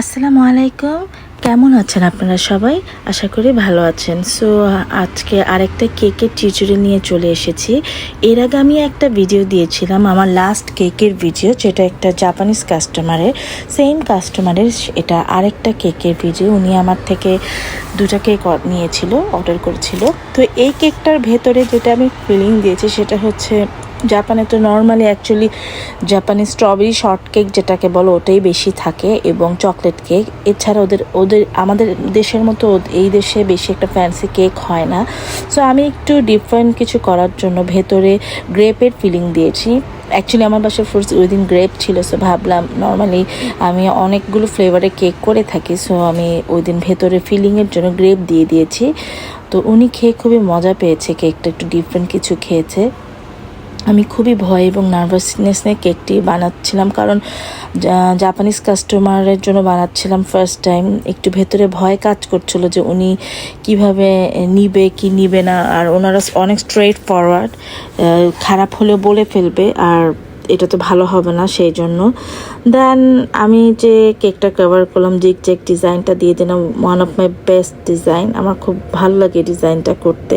আসসালামু আলাইকুম। কেমন আছেন আপনারা সবাই? আশা করি ভালো আছেন। সো, আজকে আরেকটা কেকের চিচুড়ি নিয়ে চলে এসেছি। এর আগে আমি একটা ভিডিও দিয়েছিলাম, আমার লাস্ট কেকের ভিডিও, যেটা একটা জাপানিজ কাস্টমারের সেম কাস্টমারের এটা আরেকটা কেকের ভিডিও। উনি আমার থেকে দুটা কেক নিয়েছিল অর্ডার করেছিল। তো এই কেকটার ভেতরে যেটা আমি ফিলিং দিয়েছি, সেটা হচ্ছে জাপানে তো নর্মালি অ্যাকচুয়ালি জাপানি স্ট্রবেরি শর্ট কেক যেটাকে বলো ওটাই বেশি থাকে এবং চকলেট কেক এছাড়া ওদের ওদের, আমাদের দেশের মতো এই দেশে বেশি একটা ফ্যান্সি কেক হয় না। সো আমি একটু ডিফারেন্ট কিছু করার জন্য ভেতরে গ্রেপের ফিলিং দিয়েছি। অ্যাকচুয়ালি আমার বাসায় ফ্রুটস উইদিন গ্রেপ ছিল সো ভাবলাম নর্মালি আমি অনেকগুলো ফ্লেভারে কেক করে থাকি সো আমি ওই দিন ভেতরে ফিলিংয়ের জন্য গ্রেপ দিয়ে দিয়েছি। তো উনি খেয়ে খুবই মজা পেয়েছে কেকটা একটু ডিফারেন্ট কিছু খেয়েছে। আমি খুবই ভয় এবং নার্ভাসনেস নিয়ে কেকটি বানাচ্ছিলাম। কারণ জাপানিজ কাস্টমারের জন্য বানাচ্ছিলাম ফার্স্ট টাইম একটু ভেতরে ভয় কাজ করছিল যে উনি কীভাবে নিবে, কি নিবে না। আর ওনারা অনেক স্ট্রেট ফরওয়ার্ড খারাপ হলেও বলে ফেলবে। আর এটা তো ভালো হবে না সেই জন্য দেন আমি যে কেকটা কভার করলাম, জিগ জেক ডিজাইনটা দিয়ে দিলাম one of my best design আমার খুব ভালো লাগে ডিজাইনটা করতে।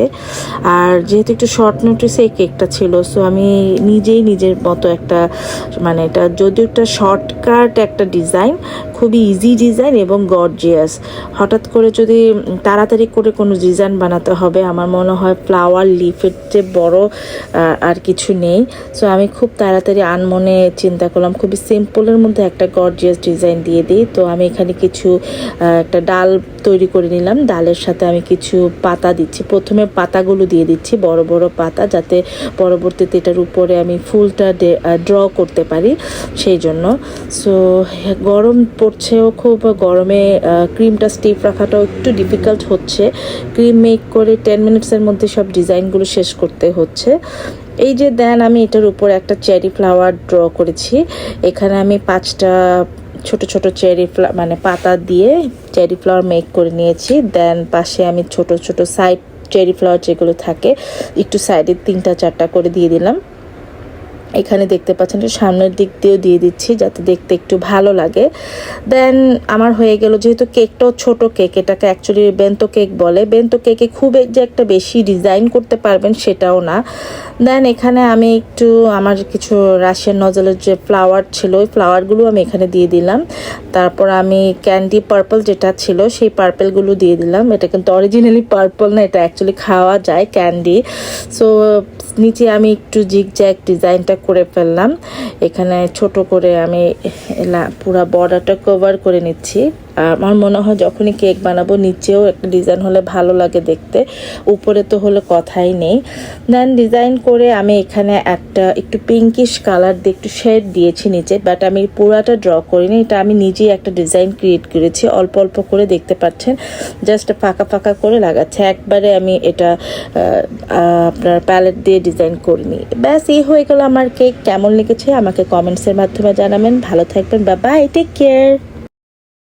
আর যেহেতু একটু শর্ট নোটিসে এই কেকটা ছিল সো আমি নিজেই নিজের মতো একটা মানে এটা যদিও একটা শর্টকাট একটা ডিজাইন খুবই ইজি ডিজাইন এবং গর্জিয়াস হঠাৎ করে যদি তাড়াতাড়ি করে কোনো ডিজাইন বানাতে হবে, আমার মনে হয় ফ্লাওয়ার লিফের যে বড় আর কিছু নেই। সো আমি খুব তাড়াতাড়ি আনমনে চিন্তা করলাম, খুবই সিম্পলের মধ্যে একটা গর্জিয়াস ডিজাইন দিয়ে দিই। তো আমি এখানে কিছু একটা ডাল তৈরি করে নিলাম। ডালের সাথে আমি কিছু পাতা দিচ্ছি। প্রথমে পাতাগুলো দিয়ে দিচ্ছি, বড় বড় পাতা, যাতে পরবর্তীতে এটার উপরে আমি ফুলটা ড্র করতে পারি সেই জন্য। সো গরম পড়ছেও খুব, গরমে ক্রিমটা স্টিফ রাখাটাও একটু ডিফিকাল্ট হচ্ছে। ক্রিম মেক করে টেন মিনিটসের মধ্যে সব ডিজাইনগুলো শেষ করতে হচ্ছে। এই যে দেন, আমি এটার উপর একটা চেরি ফ্লাওয়ার ড্র করেছি। এখানে আমি পাঁচটা ছোট ছোট চেরি ফ্লা মানে পাতা দিয়ে চেরি ফ্লাওয়ার মেক করে নিয়েছি। দেন, পাশে আমি ছোট ছোট সাইড চেরি ফ্লাওয়ার যেগুলো থাকে, একটু সাইডে তিনটা চারটা করে দিয়ে দিলাম। এখানে দেখতে পাচ্ছেন সামনের দিক দিয়েও দিয়ে দিচ্ছি যাতে দেখতে একটু ভালো লাগে। দেন আমার হয়ে গেল যেহেতু কেকটাও ছোট কেক, এটাকে অ্যাকচুয়ালি বেন্তো কেক বলে। বেন্তো কেকে খুব যে একটা বেশি ডিজাইন করতে পারবেন সেটাও না। দেন এখানে আমি একটু আমার কিছু রাশিয়ান নজলের যে ফ্লাওয়ার ছিল, ওই ফ্লাওয়ারগুলো আমি এখানে দিয়ে দিলাম। তারপর আমি ক্যান্ডি পার্পল যেটা ছিল, সেই পার্পেলগুলো দিয়ে দিলাম। এটা কিন্তু অরিজিনালি পার্পল না, এটা অ্যাকচুয়ালি খাওয়া যায় ক্যান্ডি সো নিচে আমি একটু জিগ জ্যাক ডিজাইনটা করে ফেললাম। এখানে ছোট করে আমি পুরা বর্ডারটা কভার করে নিচ্ছি। আমার মনে হয় যখনই কেক বানাবো, নিচেও একটা ডিজাইন হলে ভালো লাগে দেখতে। উপরে তো হলে কথাই নেই। দেন ডিজাইন করে আমি এখানে একটা একটু পিঙ্কিশ কালার দিয়ে একটু শেড দিয়েছি নিচে বাট আমি পুরাটা ড্র করিনি। এটা আমি নিজেই একটা ডিজাইন ক্রিয়েট করেছি। অল্প অল্প করে দেখতে পাচ্ছেন। জাস্ট ফাঁকা ফাঁকা করে লাগাচ্ছে। একবারে আমি এটা আপনার প্যালেট দিয়ে ডিজাইন করিনি। ব্যাস, এই হয়ে গেল আমার কেক কেমন লেগেছে আমাকে কমেন্টসের মাধ্যমে জানাবেন। ভালো থাকবেন। বা বাই টেক কেয়ার